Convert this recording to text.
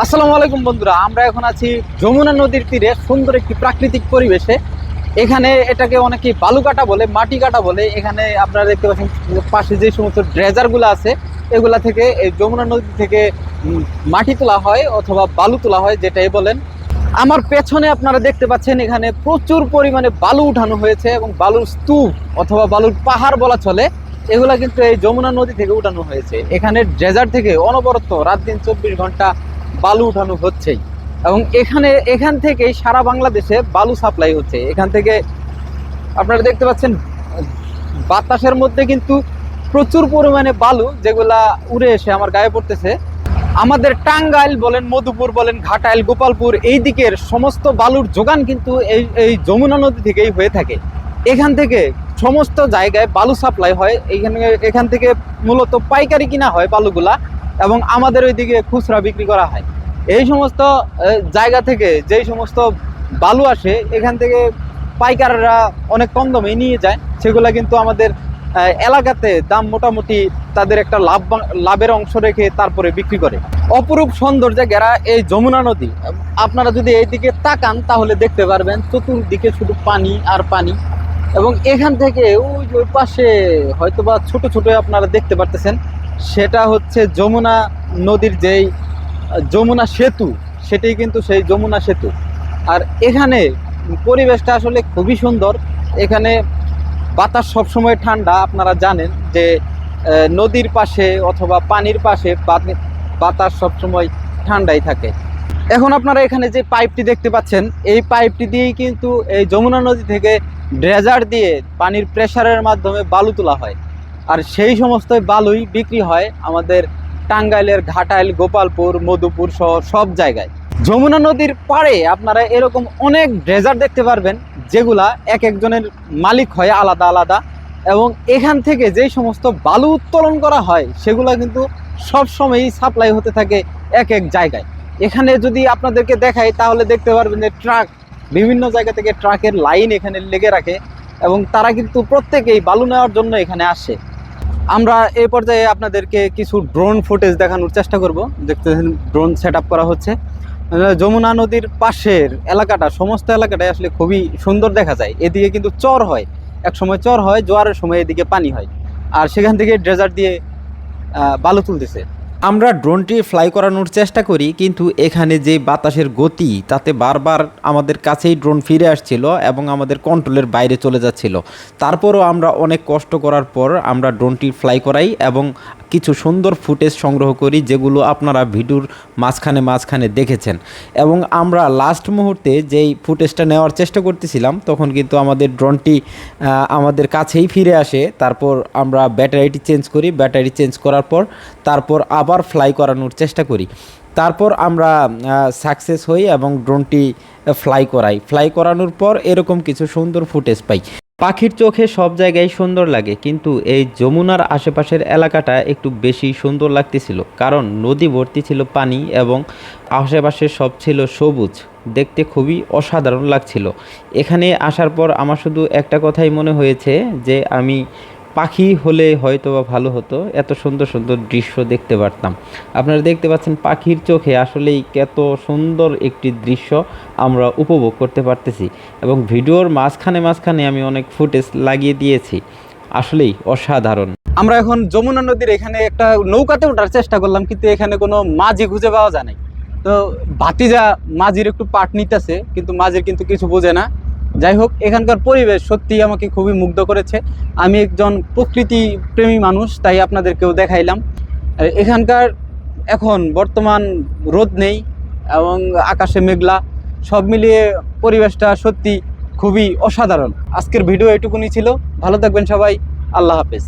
আসসালামু আলাইকুম বন্ধুরা, আমরা এখন আছি যমুনা নদীর তীরে সুন্দর একটি প্রাকৃতিক পরিবেশে। এখানে এটাকে অনেকে বালু কাটা বলে মাটি কাটা বলে। এখানে আপনারা দেখতে পাচ্ছেন পাশে যে সমস্ত ড্রেজারগুলো আছে, এগুলা থেকে এই যমুনা নদী থেকে মাটি তোলা হয় অথবা বালু তোলা হয়, যেটাই বলেন। আমার পেছনে আপনারা দেখতে পাচ্ছেন এখানে প্রচুর পরিমাণে বালু উঠানো হয়েছে এবং বালুর স্তূপ অথবা বালুর পাহাড় বলা চলে, এগুলা কিন্তু এই যমুনা নদী থেকে উঠানো হয়েছে। এখানে ড্রেজার থেকে অনবরত রাত দিন চব্বিশ ঘণ্টা বালু উঠানো হচ্ছেই। এবং এখানে, এখান থেকেই সারা বাংলাদেশে বালু সাপ্লাই হচ্ছে। এখান থেকে আপনারা দেখতে পাচ্ছেন, বাতাসের মধ্যে কিন্তু প্রচুর পরিমাণে বালু যেগুলা উড়ে এসে আমার গায়ে পড়তেছে। আমাদের টাঙ্গাইল বলেন, মধুপুর বলেন, ঘাটাইল, গোপালপুর, এই দিকের সমস্ত বালুর যোগান কিন্তু এই এই যমুনা নদী থেকেই হয়ে থাকে। এখান থেকে সমস্ত জায়গায় বালু সাপ্লাই হয়। এখানে, এখান থেকে মূলত পাইকারি কিনা হয় বালুগুলা এবং আমাদের ওইদিকে খুচরা বিক্রি করা হয়। এই সমস্ত জায়গা থেকে যেই সমস্ত বালু আসে, এখান থেকে পাইকাররা অনেক কম দামে নিয়ে যায়। সেগুলা কিন্তু আমাদের এলাকাতে দাম মোটামুটি তাদের একটা লাভ লাভের অংশ রেখে তারপরে বিক্রি করে। অপরূপ সৌন্দর্যে গেরা এই যমুনা নদী, আপনারা যদি এইদিকে তাকান তাহলে দেখতে পারবেন চতুর্দিকে শুধু পানি আর পানি। এবং এখান থেকে ওই ওই পাশে হয়তোবা ছোট ছোট আপনারা দেখতে পারতেছেন, সেটা হচ্ছে যমুনা নদীর যেই যমুনা সেতু, সেটাই কিন্তু সেই যমুনা সেতু। আর এখানে পরিবেশটা আসলে খুবই সুন্দর। এখানে বাতাস সবসময় ঠান্ডা, আপনারা জানেন যে নদীর পাশে অথবা পানির পাশে বাতাস সবসময় ঠান্ডাই থাকে। এখন আপনারা এখানে যে পাইপটি দেখতে পাচ্ছেন, এই পাইপটি দিয়েই কিন্তু এই যমুনা নদী থেকে ড্রেজার দিয়ে পানির প্রেশারের মাধ্যমে বালু তোলা হয়। আর সেই সমস্ত বালুই বিক্রি হয় আমাদের টাঙ্গাইলের ঘাটাইল, গোপালপুর, মধুপুর সহ সব জায়গায়। যমুনা নদীর পাড়ে আপনারা এরকম অনেক ড্রেজার দেখতে পারবেন, যেগুলা এক একজনের মালিক হয় আলাদা আলাদা এবং এখান থেকে যেই সমস্ত বালু উত্তোলন করা হয়, সেগুলা কিন্তু সব সময়ই সাপ্লাই হতে থাকে এক এক জায়গায়। এখানে যদি আপনাদেরকে দেখাই, তাহলে দেখতে পারবেন যে ট্রাক, বিভিন্ন জায়গা থেকে ট্রাকের লাইন এখানে লেগে রাখে এবং তারা কিন্তু প্রত্যেকেই বালু নেওয়ার জন্য এখানে আসে। আমরা এই পর্যায়ে আপনাদেরকে কিছু ড্রোন ফুটেজ দেখানোর চেষ্টা করব। দেখতেছেন ড্রোন সেট করা হচ্ছে। যমুনা নদীর পাশের এলাকাটা, সমস্ত এলাকাটাই আসলে খুবই সুন্দর দেখা যায়। এদিকে কিন্তু চর হয়। এক সময় চর হয়, জোয়ারের সময় এদিকে পানি হয়। আর সেখান থেকে ড্রেজার দিয়ে বালু তুলতেছে। আমরা ড্রোনটি ফ্লাই করানোর চেষ্টা করি, কিন্তু এখানে যে বাতাসের গতি, তাতে বারবার আমাদের কাছেই ড্রোন ফিরে আসছিল এবং আমাদের কন্ট্রোলের বাইরে চলে যাচ্ছিল। তারপরও আমরা অনেক কষ্ট করার পর আমরা ড্রোনটি ফ্লাই করাই এবং কিছু সুন্দর ফুটেজ সংগ্রহ করি, যেগুলো আপনারা ভিডিওর মাঝখানে মাঝখানে দেখেছেন। এবং আমরা লাস্ট মুহূর্তে যেই ফুটেজটা নেওয়ার চেষ্টা করতেছিলাম, তখন কিন্তু আমাদের ড্রোনটি আমাদের কাছেই ফিরে আসে। তারপর আমরা ব্যাটারিটি চেঞ্জ করি। ব্যাটারি চেঞ্জ করার পর তারপর আবার ফ্লাই করানোর চেষ্টা করি। তারপর আমরা সাকসেস হই এবং ড্রোনটি ফ্লাই করাই। ফ্লাই করানোর পর এরকম কিছু সুন্দর ফুটেজ পাই। পাখির চোখে সব জায়গায় সুন্দর লাগে, কিন্তু এই যমুনার আশেপাশের এলাকাটা একটু বেশি সুন্দর লাগতেছিল। কারণ নদী ভর্তি ছিল পানি এবং আশেপাশে সব ছিল সবুজ। দেখতে খুবই অসাধারণ লাগছিল। এখানে আসার পর আমার শুধু একটা কথাই মনে হয়েছে যে, আমি পাখি হলে হয়তো বা ভালো হতো। এত সুন্দর সুন্দর দৃশ্য দেখতে পারতাম। আপনারা দেখতে পাচ্ছেন পাখির চোখে আসলেই কত সুন্দর একটি দৃশ্য আমরা উপভোগ করতে পারতেছি এবং ভিডিওর মাঝখানে মাঝখানে আমি অনেক ফুটেজ লাগিয়ে দিয়েছি। আসলেই অসাধারণ। আমরা এখন যমুনা নদীর এখানে একটা নৌকাতে ওঠার চেষ্টা করলাম, কিন্তু এখানে কোনো মাঝি খুঁজে পাওয়া যায় নাই। তো ভাতিজা মাঝির একটু পাট নিতেছে, কিন্তু মাঝির কিন্তু কিছু বোঝে না। যাই হোক, এখানকার পরিবেশ সত্যি আমাকে খুবই মুগ্ধ করেছে। আমি একজন প্রকৃতি প্রেমী মানুষ, তাই আপনাদেরকেও দেখাইলাম। এখানকার এখন বর্তমান রোদ নেই এবং আকাশে মেঘলা। সব মিলিয়ে পরিবেশটা সত্যি খুবই অসাধারণ। আজকের ভিডিও এটুকুনি ছিল। ভালো থাকবেন সবাই। আল্লাহ হাফেজ।